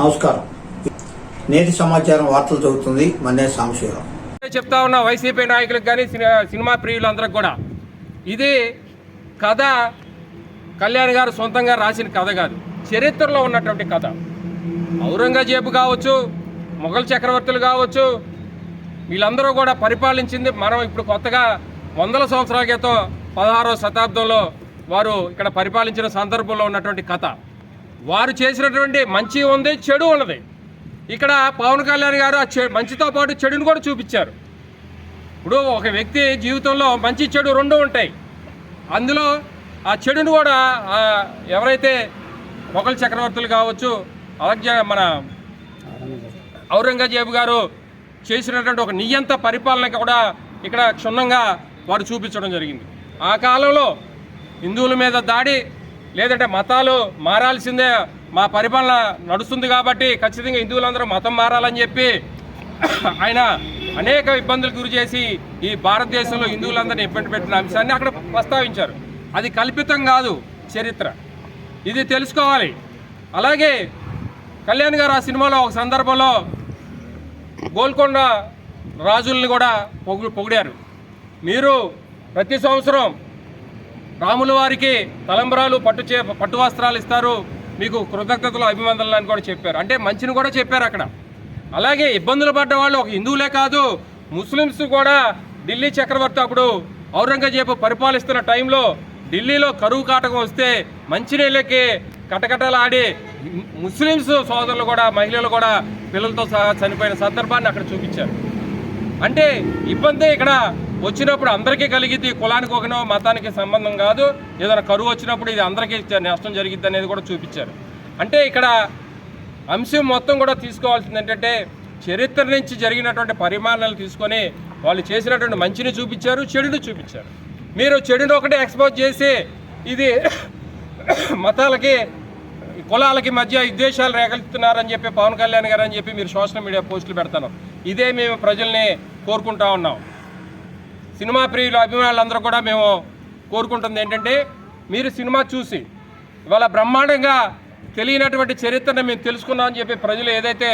నమస్కారం. నేటి సమాచారం వార్తలు చదువుతుంది మన్నే సాంబశివరావు చెప్తా ఉన్న వైసీపీ నాయకులకు కానీ సినిమా ప్రియులందరికి కూడా. ఇది కథ కళ్యాణ్ గారు సొంతంగా రాసిన కథ కాదు. చరిత్రలో ఉన్నటువంటి కథ. ఔరంగజేబు కావచ్చు మొఘల్ చక్రవర్తులు కావచ్చు వీళ్ళందరూ కూడా పరిపాలించింది మనం ఇప్పుడు కొత్తగా వందల సంవత్సరాల క్రితం పదహారవ శతాబ్దంలో వారు ఇక్కడ పరిపాలించిన సందర్భంలో ఉన్నటువంటి కథ. వారు చేసినటువంటి మంచి ఉంది చెడు ఉన్నది. ఇక్కడ పవన్ కళ్యాణ్ గారు ఆ చె మంచితో పాటు చెడుని కూడా చూపించారు. ఇప్పుడు ఒక వ్యక్తి జీవితంలో మంచి చెడు రెండు ఉంటాయి. అందులో ఆ చెడుని కూడా ఎవరైతే మొఘల్ చక్రవర్తులు కావచ్చు అలాగే మన ఔరంగజేబు గారు చేసినటువంటి ఒక నియంత పరిపాలన కూడా ఇక్కడ క్షుణ్ణంగా వారు చూపించడం జరిగింది. ఆ కాలంలో హిందువుల మీద దాడి లేదంటే మతాలు మారాల్సిందే మా పరిపాలన నడుస్తుంది కాబట్టి ఖచ్చితంగా హిందువులందరూ మతం మారాలని చెప్పి ఆయన అనేక ఇబ్బందులు గురి చేసి ఈ భారతదేశంలో హిందువులందరినీ ఇబ్బంది పెట్టిన అంశాన్ని అక్కడ ప్రస్తావించారు. అది కల్పితం కాదు చరిత్ర. ఇది తెలుసుకోవాలి. అలాగే కళ్యాణ్ గారు ఆ సినిమాలో ఒక సందర్భంలో గోల్కొండ రాజుల్ని కూడా పొగు పొగిడారు. మీరు ప్రతి సంవత్సరం రాముల వారికి తలంబరాలు పట్టు చే పట్టు వస్త్రాలు ఇస్తారు. మీకు కృతజ్ఞతలు అభివందనలు అని కూడా చెప్పారు. అంటే మంచిని కూడా చెప్పారు అక్కడ. అలాగే ఇబ్బందులు పడ్డ వాళ్ళు ఒక హిందువులే కాదు ముస్లిమ్స్ కూడా ఢిల్లీ చక్రవర్తి అప్పుడు ఔరంగజేబు పరిపాలిస్తున్న టైంలో ఢిల్లీలో కరువు కాటకం వస్తే మంచినీళ్ళకి కటకటలాడి ముస్లిమ్స్ సోదరులు కూడా మహిళలు కూడా పిల్లలతో సహా చనిపోయిన సందర్భాన్ని అక్కడ చూపించారు. అంటే ఇబ్బంది ఇక్కడ వచ్చినప్పుడు అందరికీ కలిగింది కులానికి ఒకనో మతానికి సంబంధం కాదు. ఏదైనా కరువు వచ్చినప్పుడు ఇది అందరికీ నష్టం జరిగిద్ది అనేది కూడా చూపించారు. అంటే ఇక్కడ అంశం మొత్తం కూడా తీసుకోవాల్సింది ఏంటంటే చరిత్ర నుంచి జరిగినటువంటి పరిమాణాలు తీసుకొని వాళ్ళు చేసినటువంటి మంచిని చూపించారు చెడును చూపించారు. మీరు చెడును ఒకటే ఎక్స్పోజ్ చేసి ఇది మతాలకి కులాలకి మధ్య విద్వేషాలు రేకెత్తున్నారని చెప్పి పవన్ కళ్యాణ్ గారు అని చెప్పి మీరు సోషల్ మీడియా పోస్టులు పెడతాను. ఇదే మేము ప్రజల్ని కోరుకుంటా ఉన్నాం. సినిమా ప్రియులు అభిమానులందరూ కూడా మేము కోరుకుంటుంది ఏంటంటే మీరు సినిమా చూసి ఇవాళ బ్రహ్మాండంగా తెలియనటువంటి చరిత్రను మేము తెలుసుకున్నామని చెప్పి ప్రజలు ఏదైతే